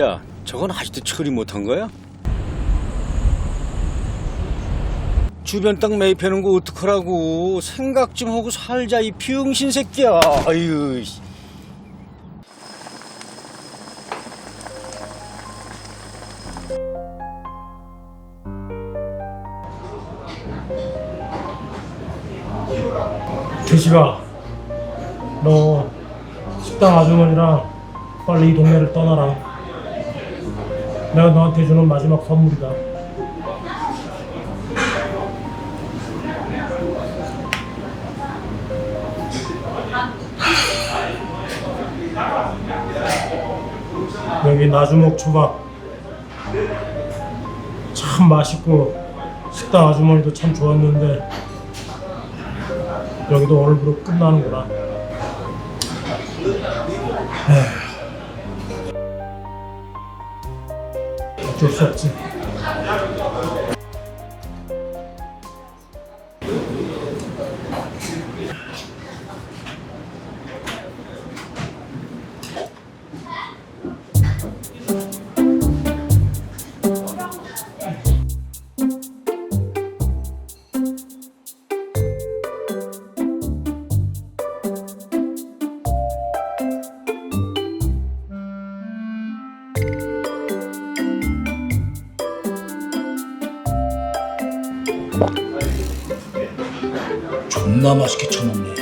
야, 저건 아직도 처리 못한 거야? 주변 땅 매입하는 거 어떡하라고 생각 좀 하고 살자 이 비응신 새끼야 아유 씨. 대식아, 너 식당 아주머니랑 빨리 이 동네를 떠나라. 내가 너한테 주는 마지막 선물이다. 여기 나주목 초밥 참 맛있고 식당 아주머니도 참 좋았는데 여기도 오늘부로 끝나는구나. 에휴. 어쩔 수 존나 맛있게 쳐먹네.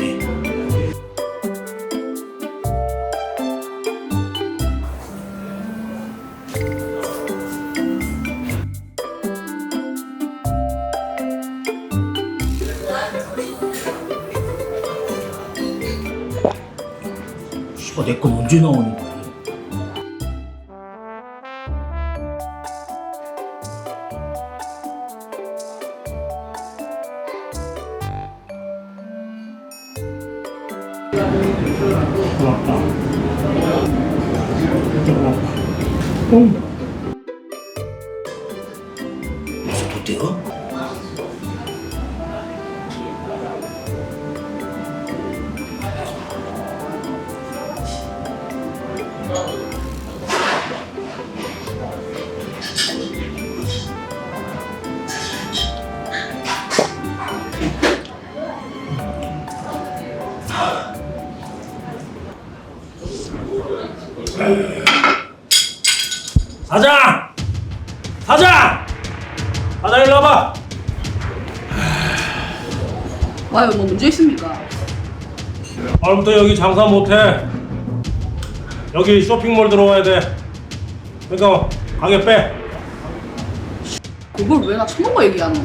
씨발 내건 언제 나오는 거야? 고맙다. 고맙다. 똥. 사장! 사장! 사장 일로 와봐. 와요 뭐 문제 있습니까? 오늘부터 여기 장사 못해. 여기 쇼핑몰 들어와야 돼. 그러니까 가게 빼. 그걸 왜 나 처먹고 얘기하노?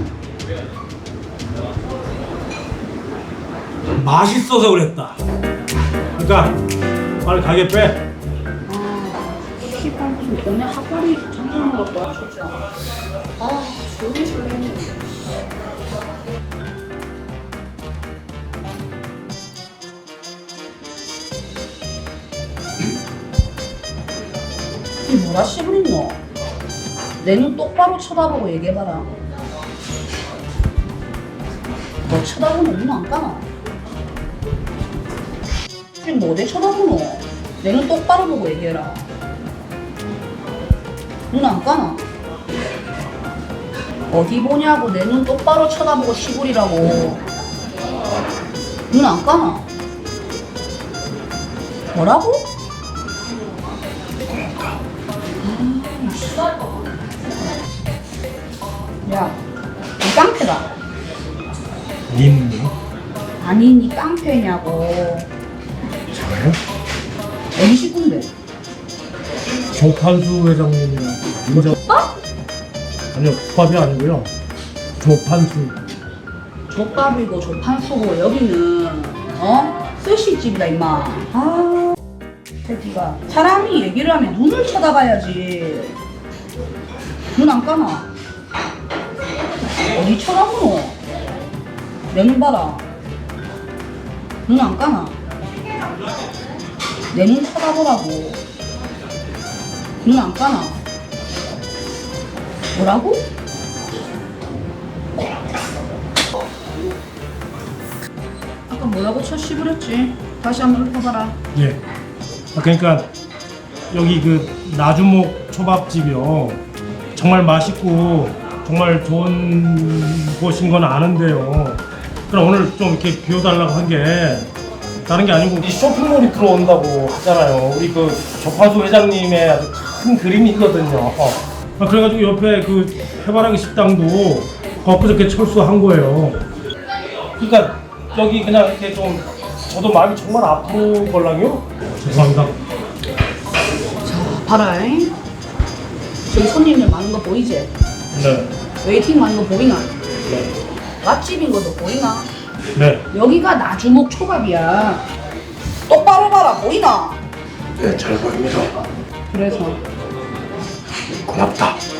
맛있어서 그랬다. 그러니까 빨리 가게 빼. 돈에 학벌이 장사하는 것도 아 진짜 아 조용히 조용히. 이 뭐라 씨부리노? 내눈 똑바로 쳐다보고 얘기해봐라. 너 쳐다보면 눈 안 감아. 지금 뭐 어디 쳐다보노? 내 눈 똑바로 보고 얘기해라 눈 안 감아 어디 보냐고 내 눈 똑바로 쳐다보고 시부리라고 눈 안 감아 뭐라고? 야, 이 깡패다. 님 아니, 니 깡패냐고. 저요? 어디 식구인데? 조판수 회장님이랑 인정. 어? 아니요, 국밥이 아니고요. 조판수. 족밥이고 조판수고 여기는 어? 스시집이다 임마 아 새끼가 사람이 얘기를 하면 눈을 쳐다봐야지 눈 안 감아 어디 쳐다보노 내 눈 봐라 눈 안 감아 내 눈 쳐다보라고 눈안 감아 뭐라고? 아까 뭐라고 첫 씹으랬지? 다시 한번 읊어봐라. 예. 아, 그러니까 여기 그 나주목 초밥집이요. 정말 맛있고 정말 좋은 곳인 건 아는데요. 그럼 오늘 좀 이렇게 비워달라고 한 게 다른 게 아니고 이 쇼핑몰이 들어온다고 하잖아요. 우리 그 조파수 회장님의 아주 큰 그림이 있거든요. 아, 그래가지고 옆에 그 해바라기 식당도 엊그저께 철수한 거예요. 그러니까 여기 그냥 이렇게 좀 저도 마음이 정말 아픈 걸랑요. 죄송합니다. 봐라 잉. 저기 손님들 많은 거 보이지? 네. 웨이팅 많은 거 보이나? 맛집인 것도 보이나? 네. 여기가 나주목 초밥이야. 똑바로 봐라 보이나? 네, 잘 보입니다. 그래서 고맙다.